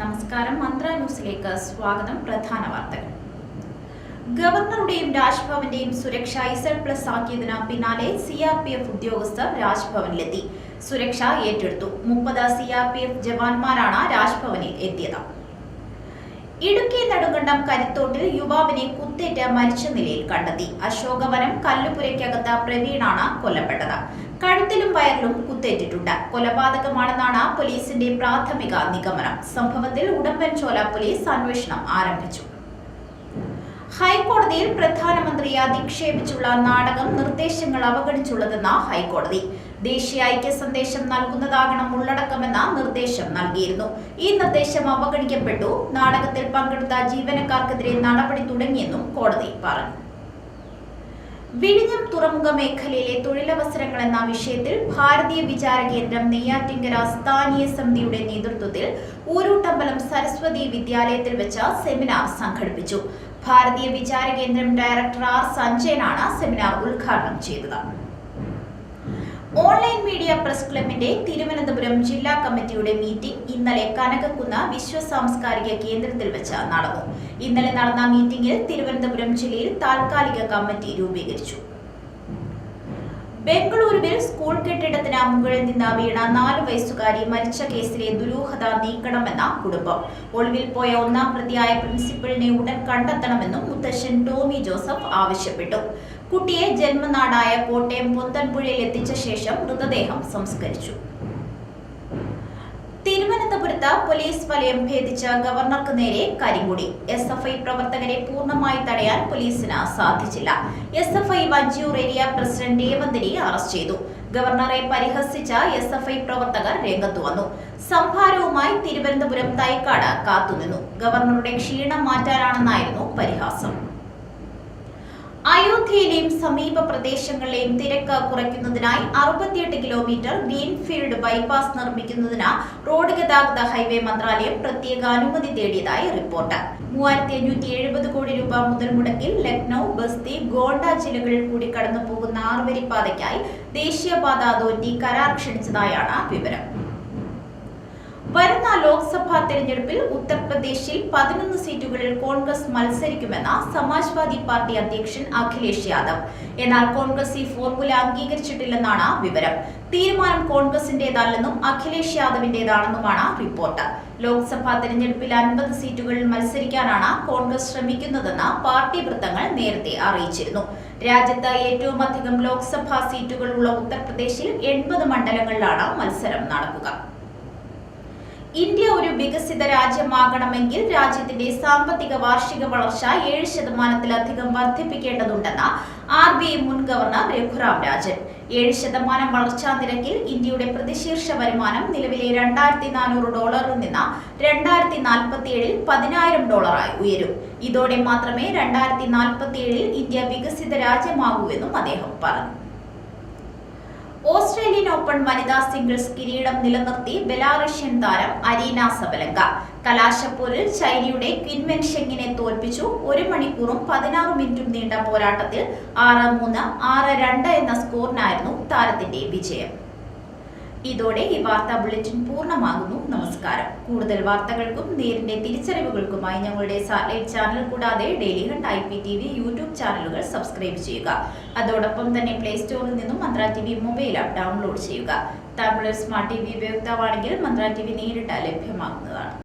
നമസ്കാരം. മന്ത്ര ന്യൂസിലേക്ക് സ്വാഗതം. പ്രധാന വാർത്തകൾ. ഗവർണറുടെയും രാജ്ഭവന്റെയും സുരക്ഷ ഇസഡ് പ്ലസ് ആക്കിയതിന് പിന്നാലെ സി ആർ പി എഫ് ഉദ്യോഗസ്ഥർ രാജ്ഭവനിലെത്തി. സുരക്ഷ ഏറ്റെടുത്തു. മുപ്പത് സി ആർ പി എഫ് ജവാന്മാരാണ് രാജ്ഭവനിൽ എത്തിയത്. ഇടുക്കി നെടുങ്കണ്ടം കരുത്തോട്ടിൽ യുവാവിനെ കുത്തേറ്റ് മരിച്ച നിലയിൽ കണ്ടെത്തി. അശോകവനം കല്ലുപുരയ്ക്കകത്ത് പ്രവീണാണ് കൊല്ലപ്പെട്ടത്. കഴുത്തിലും വയറിലും കുത്തേറ്റിട്ടുണ്ട്. കൊലപാതകമാണെന്നാണ് പോലീസിന്റെ പ്രാഥമിക നിഗമനം. സംഭവത്തിൽ ഉടമ്പൻചോല പോലീസ് അന്വേഷണം ആരംഭിച്ചു. ഹൈക്കോടതിയിൽ പ്രധാനമന്ത്രിയെ അധിക്ഷേപിച്ചുള്ള നാടകം നിർദ്ദേശങ്ങൾ അവഗണിച്ചുള്ളതെന്ന് ഹൈക്കോടതി. ദേശീയ ഐക്യ സന്ദേശം നൽകുന്നതാകണം ഉള്ളടക്കമെന്ന നിർദ്ദേശം നൽകിയിരുന്നു. ഈ നിർദ്ദേശം അവഗണിക്കപ്പെട്ടു. നാടകത്തിൽ പങ്കെടുത്ത ജീവനക്കാർക്കെതിരെ നടപടി തുടങ്ങിയെന്നും കോടതി പറഞ്ഞു. വിഴിഞ്ഞം തുറമുഖ മേഖലയിലെ തൊഴിലവസരങ്ങൾ എന്ന വിഷയത്തിൽ ഭാരതീയ വിചാര കേന്ദ്രം നെയ്യാറ്റിങ്കര സ്ഥാനീയ സമിതിയുടെ നേതൃത്വത്തിൽ ഊരൂട്ടമ്പലം സരസ്വതി വിദ്യാലയത്തിൽ വെച്ച സെമിനാർ സംഘടിപ്പിച്ചു. ഭാരതീയ വിചാര കേന്ദ്രം ഡയറക്ടർ ആർ സഞ്ജയനാണ് സെമിനാർ ഉദ്ഘാടനം ചെയ്തത്. ഓൺലൈൻ മീഡിയ പ്രസ് ക്ലബിന്റെ തിരുവനന്തപുരം ജില്ലാ കമ്മിറ്റിയുടെ മീറ്റിംഗ് ഇന്നലെ കനകക്കുന്ന വിശ്വ സാംസ്കാരിക കേന്ദ്രത്തിൽ വെച്ച് നടന്നു. ഇന്നലെ നടന്ന മീറ്റിംഗിൽ തിരുവനന്തപുരം ജില്ലയിൽ താൽക്കാലിക കമ്മിറ്റി രൂപീകരിച്ചു. ബംഗളൂരുവിൽ സ്കൂൾ കെട്ടിടത്തിന് മുകളിൽ നിന്ന് വീണ നാല് വയസ്സുകാരി മരിച്ച കേസിലെ ദുരൂഹത നീക്കണമെന്ന കുടുംബം. ഒളിവിൽ പോയ ഒന്നാം പ്രതിയായ പ്രിൻസിപ്പലിനെ ഉടൻ കണ്ടെത്തണമെന്നും മുത്തശ്ശൻ ടോമി ജോസഫ് ആവശ്യപ്പെട്ടു. കുട്ടിയെ ജന്മനാടായ കോട്ടയം പൊന്തൻപുഴയിൽ എത്തിച്ച ശേഷം മൃതദേഹം സംസ്കരിച്ചു. തിരുവനന്തപുരത്ത് പോലീസ് വലയം ഭേദിച്ച ഗവർണർക്ക് നേരെ കരിങ്കുടി. എസ് എഫ് ഐ പ്രവർത്തകരെ പൂർണമായി തടയാൻ പോലീസിന് സാധിച്ചില്ല. S F I Vanchiyoor area president രേവന്തിനെ arrest ചെയ്തു. ഗവർണറെ പരിഹസിച്ച എസ് എഫ് ഐ പ്രവർത്തകർ രംഗത്തു വന്നു. സംഭാരവുമായി തിരുവനന്തപുരം തൈക്കാട് കാത്തുനിന്നു. ഗവർണറുടെ ക്ഷീണം മാറ്റാനാണെന്നായിരുന്നു പരിഹാസം. അയോധ്യയിലെയും സമീപ പ്രദേശങ്ങളിലെയും തിരക്ക് കുറയ്ക്കുന്നതിനായി അറുപത്തിയെട്ട് കിലോമീറ്റർ ഗ്രീൻഫീൽഡ് ബൈപ്പാസ് നിർമ്മിക്കുന്നതിന് റോഡ് ഗതാഗത ഹൈവേ മന്ത്രാലയം പ്രത്യേക അനുമതി തേടിയതായി റിപ്പോർട്ട്. മൂവായിരത്തി അഞ്ഞൂറ്റി എഴുപത് കോടി രൂപ മുതൽ മുടക്കിൽ ലക്നൌ ബസ്തി ഗോണ്ട ജില്ലകളിൽ കൂടി കടന്നു പോകുന്ന ആറുവരിപ്പാതയ്ക്കായി ദേശീയപാത അതോറിറ്റി കരാർ ക്ഷണിച്ചതായാണ് വിവരം. വരുന്ന ലോക്സഭാ തെരഞ്ഞെടുപ്പിൽ ഉത്തർപ്രദേശിൽ പതിനൊന്ന് സീറ്റുകളിൽ കോൺഗ്രസ് മത്സരിക്കുമെന്ന സമാജ്വാദി പാർട്ടി അധ്യക്ഷൻ അഖിലേഷ് യാദവ്. എന്നാൽ കോൺഗ്രസ് ഈ ഫോർമുല അംഗീകരിച്ചിട്ടില്ലെന്നാണ് വിവരം. തീരുമാനം കോൺഗ്രസിന്റേതല്ലെന്നും അഖിലേഷ് യാദവിന്റേതാണെന്നുമാണ് റിപ്പോർട്ട്. ലോക്സഭാ തെരഞ്ഞെടുപ്പിൽ അൻപത് സീറ്റുകളിൽ മത്സരിക്കാനാണ് കോൺഗ്രസ് ശ്രമിക്കുന്നതെന്ന് പാർട്ടി വൃത്തങ്ങൾ നേരത്തെ അറിയിച്ചിരുന്നു. രാജ്യത്ത് ഏറ്റവും അധികം ലോക്സഭാ സീറ്റുകളുള്ള ഉത്തർപ്രദേശിൽ എൺപത് മണ്ഡലങ്ങളിലാണ് മത്സരം നടക്കുക. ഇന്ത്യ ഒരു വികസിത രാജ്യമാകണമെങ്കിൽ രാജ്യത്തിന്റെ സാമ്പത്തിക വാർഷിക വളർച്ച ഏഴ് ശതമാനത്തിലധികം വർദ്ധിപ്പിക്കേണ്ടതുണ്ടെന്ന് ആർ ബി ഐ മുൻ ഗവർണർ രഘുറാം രാജൻ. ഏഴ് ശതമാനം വളർച്ചാ നിരക്കിൽ ഇന്ത്യയുടെ പ്രതിശീർഷ വരുമാനം നിലവിലെ രണ്ടായിരത്തി നാനൂറ് ഡോളറിൽ നിന്ന് രണ്ടായിരത്തി നാൽപ്പത്തിയേഴിൽ പതിനായിരം ഡോളറായി ഉയരും. ഇതോടെ മാത്രമേ രണ്ടായിരത്തി നാൽപ്പത്തിയേഴിൽ ഇന്ത്യ വികസിത രാജ്യമാകൂ അദ്ദേഹം പറഞ്ഞു. ഓസ്ട്രേലിയൻ ഓപ്പൺ വനിതാ സിംഗിൾസ് കിരീടം നിലനിർത്തി ബെലാറഷ്യൻ താരം അരീന സബലങ്ക. കലാശപ്പോരിൽ ചൈനയുടെ ക്വിൻമെൻ ഷെങ്ങിനെ തോൽപ്പിച്ചു. ഒരു മണിക്കൂറും പതിനാറ് മിനിറ്റും നീണ്ട പോരാട്ടത്തിൽ ആറ് മൂന്ന് ആറ് രണ്ട് എന്ന സ്കോറിനായിരുന്നു താരത്തിന്റെ വിജയം. ഇതോടെ ഈ വാർത്താ ബുള്ളറ്റിൻ പൂർണമാകുന്നു. നമസ്കാരം. കൂടുതൽ വാർത്തകൾക്കും നേരിന്റെ തിരിച്ചറിവുകൾക്കുമായി ഞങ്ങളുടെ സാറ്റലൈറ്റ് ചാനൽ കൂടാതെ daily hunt I P T V YouTube ചാനലുകൾ സബ്സ്ക്രൈബ് ചെയ്യുക. അതോടൊപ്പം തന്നെ പ്ലേ സ്റ്റോറിൽ നിന്നും Mantra T V mobile app download ചെയ്യുക. തമിഴ് സ്മാർട്ട് ടി വി ഉപയോക്താവാണെങ്കിൽ മന്ത്ര ടി വി നേരിട്ട് ലഭ്യമാകുന്നതാണ്.